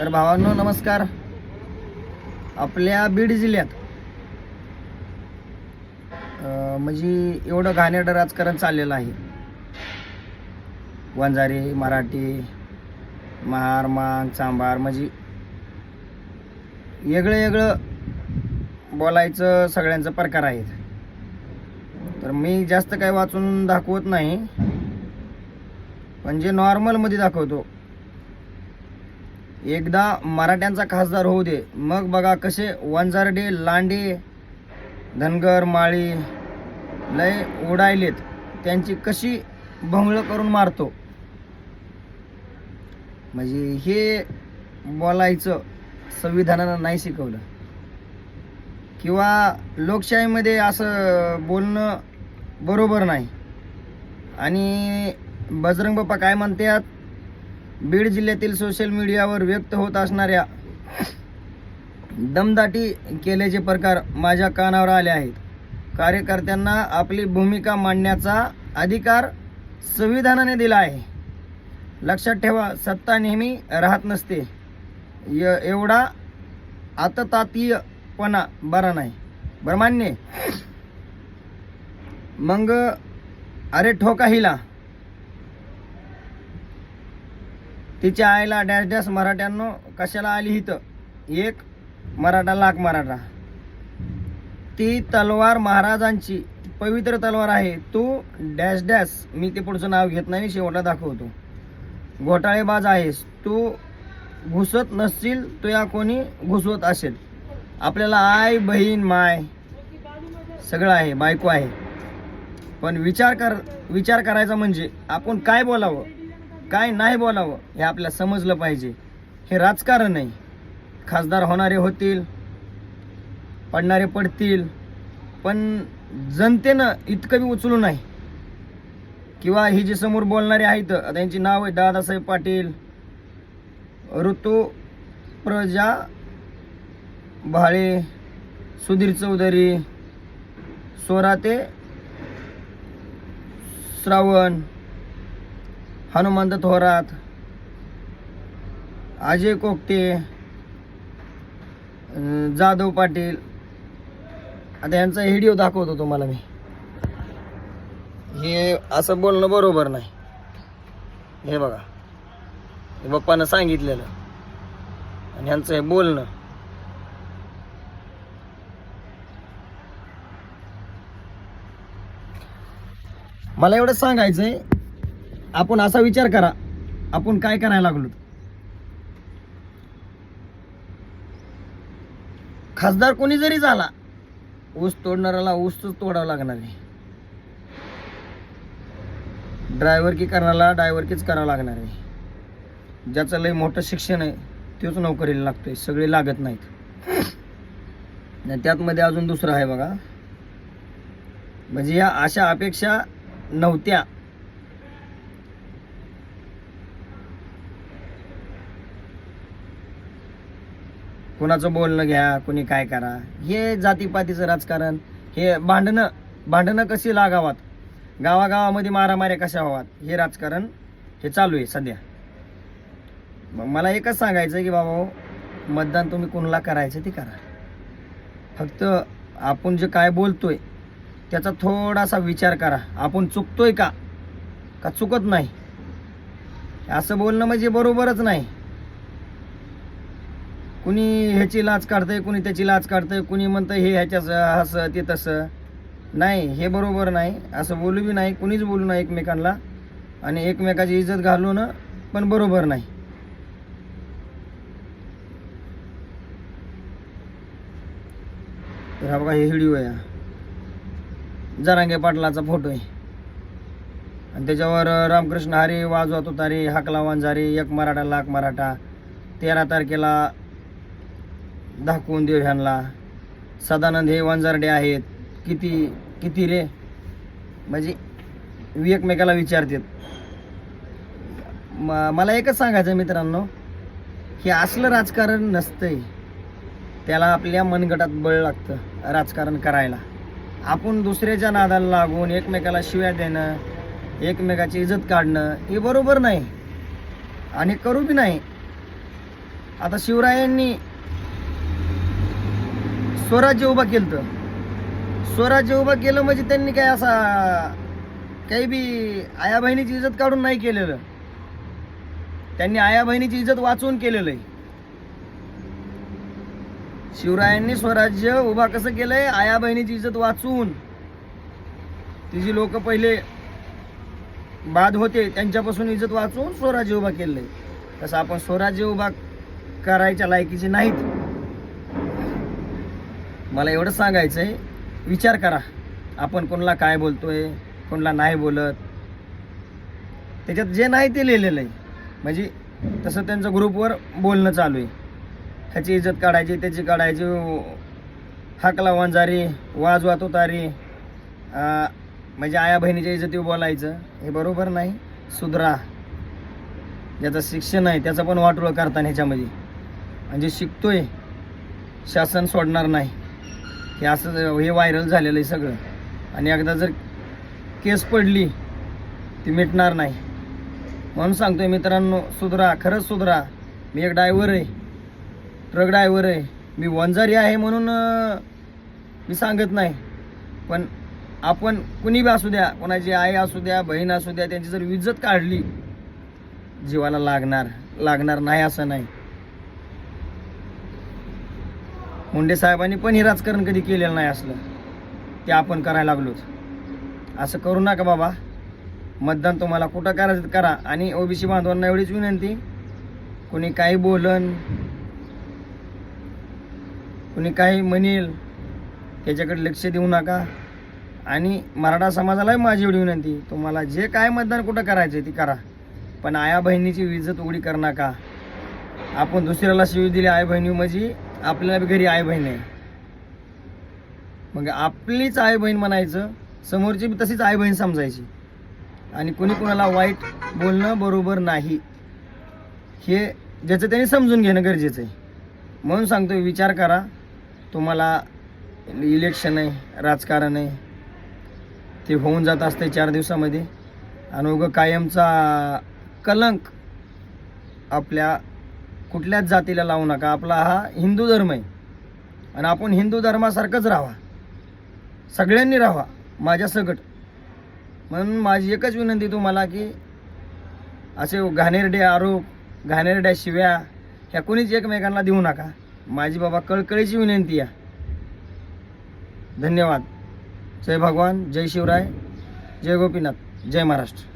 तर भावांनो नमस्कार. आपल्या बीड जिल्ह्यात म्हणजे एवढं घाणेरडं राजकारण चाललेलं आहे. वंजारी मराठी महार मान चांभार म्हणजे वेगळं वेगळं बोलायचं सगळ्यांचं प्रकार आहेत. तर मी जास्त काही वाचून दाखवत नाही. पण जे नॉर्मलमध्ये दाखवतो एकदा मराठ्यांचा खासदार होऊ दे. मग बघा कसे वंजारडे लांडे धनगर माळी लय उडायलेत. त्यांची कशी भंगळं करून मारतो. म्हणजे हे बोलायचं संविधानानं नाही शिकवलं. किंवा लोकशाहीमध्ये असं बोलणं बरोबर नाही. आणि बजरंग बाप्पा काय म्हणतात? बीड जिल्ह्यातील सोशल मीडियावर व्यक्त होत असणाऱ्या दमदाटी केल्याचे प्रकार माझ्या कानावर आले आहेत. कार्यकर्त्यांना आपली भूमिका मांडण्याचा अधिकार संविधानाने दिला आहे. लक्षात ठेवा सत्ता नेहमी राहत नसते. य एवढा आततातीयपणा बरा नाही. बरं मग अरे ठोका हिला. तिच्या आईला डॅश डॅश मराठ्यांनो कशाला आली इथं? एक मराठा लाख मराठा. ती तलवार महाराजांची पवित्र तलवार आहे. तू डॅश डॅश मी ते पुढचं नाव घेत नाही शेवटला दाखवतो. घोटाळेबाज आहेस. तू घुसत नसशील तू या कोणी घुसवत असेल. आपल्याला आई बहीण माय सगळं आहे बायको आहे. पण विचार कर विचार करायचा म्हणजे आपण काय बोलावं? काय नाही बोलावं हे आपल्याला समजलं पाहिजे. हे राजकारण नाही खासदार होणारे होतील पडणारे पडतील पण जनतेनं इतकं बी उचलू नाही. किंवा ही जे समोर बोलणारे आहेत त्यांची नाव आहे दादासाहेब पाटील ऋतू प्रजा भाळे सुधीर चौधरी सोराते श्रावण हनुमंत थोरात अजय कोकटे जाधव पाटील. आता यांचा व्हिडिओ दाखवतो तुम्हाला मी. हे असं बोलणं बरोबर नाही. हे बघा. हे बाप्पानं सांगितलेलं. आणि यांचं हे बोलणं. मला एवढं आहे आपण असा विचार करा आपण काय करायला लागलो? खासदार कोणी जरी झाला ऊस तोडणाऱ्याला ऊसच तोडावं लागणार आहे. ड्रायव्हर की करणाऱ्याला ड्रायव्हर करावं लागणार आहे. ज्याचं लय मोठं शिक्षण आहे तोच नोकरीला लागतोय सगळे लागत नाहीत. त्यातमध्ये अजून दुसरं आहे बघा. म्हणजे या अशा अपेक्षा नव्हत्या. कुणाचं बोलणं घ्या कुणी काय करा. हे जातीपातीचं राजकारण हे भांडणं भांडणं कशी लागावात? गावागावामध्ये मारामाऱ्या कशा व्हावात? हे राजकारण हे चालू आहे सध्या. मग मला एकच सांगायचं आहे की बाबा मतदान तुम्ही कोणाला करायचं ते करा. फक्त आपण जे काय बोलतोय त्याचा थोडासा विचार करा. आपण चुकतोय का? का चुकत नाही? असं बोलणं म्हणजे बरोबरच नाही. कुणी ह्याची लाच काढतंय कुणी त्याची लाच काढतंय कुणी म्हणतं हे ह्याच्यास असं ते तसं. नाही हे बरोबर नाही. असं बोलू बी नाही कुणीच बोलू नाही एकमेकांना. आणि एकमेकाची इज्जत घालून पण बरोबर नाही. तर हा बघा हे व्हिडिओ आहे. जरांगे पाटलाचा फोटो आहे. आणि त्याच्यावर रामकृष्ण हरी वाजवत उतारे हाकला वांजारी एक मराठा लाख मराठा. तेरा तारखेला दाखवून देऊ ह्यांना. सदानंद हे वंजारडे आहेत. किती किती रे? म्हणजे एकमेकाला विचारतात. म मला एकच सांगायचं मित्रांनो की असलं राजकारण नसतंय त्याला आपल्या मनगटात बळ लागतं राजकारण करायला. आपण दुसऱ्याच्या नादाला लागून एकमेकाला शिव्या देणं एकमेकाची इज्जत काढणं हे बरोबर नाही. आणि करू बी नाही. आता शिवरायांनी स्वराज्य उभं केलं स्वराज्य उभं केलं म्हणजे त्यांनी काय असा काही बी आया बहिणीची इज्जत काढून नाही केलेलं. त्यांनी आया बहिणीची इज्जत वाचवून केलेलं आहे शिवरायांनी स्वराज्य उभा कसं केलंय? आया बहिणीची इज्जत वाचवून. तिची लोक पहिले बाद होते त्यांच्यापासून इज्जत वाचवून स्वराज्य उभा केलंय. तसं आपण स्वराज्य उभा करायच्या लायकीचे नाहीत. मला एवढं सांगायचं आहे विचार करा आपण कोणाला काय बोलतोय कोणाला नाही बोलत. त्याच्यात जे नाही ते लिहिलेलं आहे म्हणजे तसं त्यांचं ग्रुपवर बोलणं चालू आहे. ह्याची इज्जत काढायची त्याची काढायची हाकला वंजारी वाजवा तुतारी अं, म्हणजे आया बहिणीच्या इज्जती बोलायचं हे बरोबर नाही. सुधरा. ज्याचं शिक्षण आहे त्याचं पण वाटोळ करताना ह्याच्यामध्ये. म्हणजे शिकतोय शासन सोडणार नाही. हे असं हे व्हायरल झालेलं आहे सगळं. आणि एकदा जर केस पडली ती मिटणार नाही. म्हणून सांगतोय मित्रांनो सुधरा खरंच सुधरा. मी एक ड्रायव्हर आहे. ट्रक ड्रायव्हर आहे. मी वंजारी आहे म्हणून मी सांगत नाही. पण आपण कुणी बी असू द्या कोणाची आई असू द्या बहीण असू द्या त्यांची जर इज्जत काढली जीवाला लागणार लागणार नाही असं नाही. मुंडे साहेबांनी पण हे राजकारण कधी केलेलं नाही असलं. ते आपण करायला लागलोच. असं करू नका बाबा. मतदान तुम्हाला कुठं करायचं करा. आणि ओबीसी बांधवांना एवढीच विनंती कोणी काही बोलन कोणी काही म्हणेल त्याच्याकडे लक्ष देऊ नका. आणि मराठा समाजालाही माझी एवढी विनंती तुम्हाला जे काय मतदान कुठं करायचं ती करा. पण आया बहिणीची इज्जत उघडी कर नका. आपण दुसऱ्याला शिवी दिली आई बहिणी म्हणजे आपल्याला बी घरी आई बहीण आहे. मग आपलीच आई बहीण म्हणायचं समोरची बी तशीच आई बहीण समजायची. आणि कोणी कोणाला वाईट बोलणं बरोबर नाही. हे ज्याचं त्यांनी समजून घेणं गरजेचं आहे. म्हणून सांगतो विचार करा. तुम्हाला इलेक्शन आहे राजकारण आहे. ते होऊन जात असते चार दिवसामध्ये. आणि उगं कायमचा कलंक आपल्या कुठल्याच जातीला लावू नका. आपला हा हिंदू धर्म आहे. आणि आपण हिंदू धर्मासारखंच राहा सगळ्यांनी राहा माझ्या सगट म्हणून माझी एकच विनंती तुम्हाला की असे घाणेरडे आरोप घाणेरड्या शिव्या ह्या कोणीच एकमेकांना देऊ नका. माझी बाबा कळकळीची विनंती आहे. धन्यवाद. जय भगवान जय शिवराय जय गोपीनाथ जय महाराष्ट्र.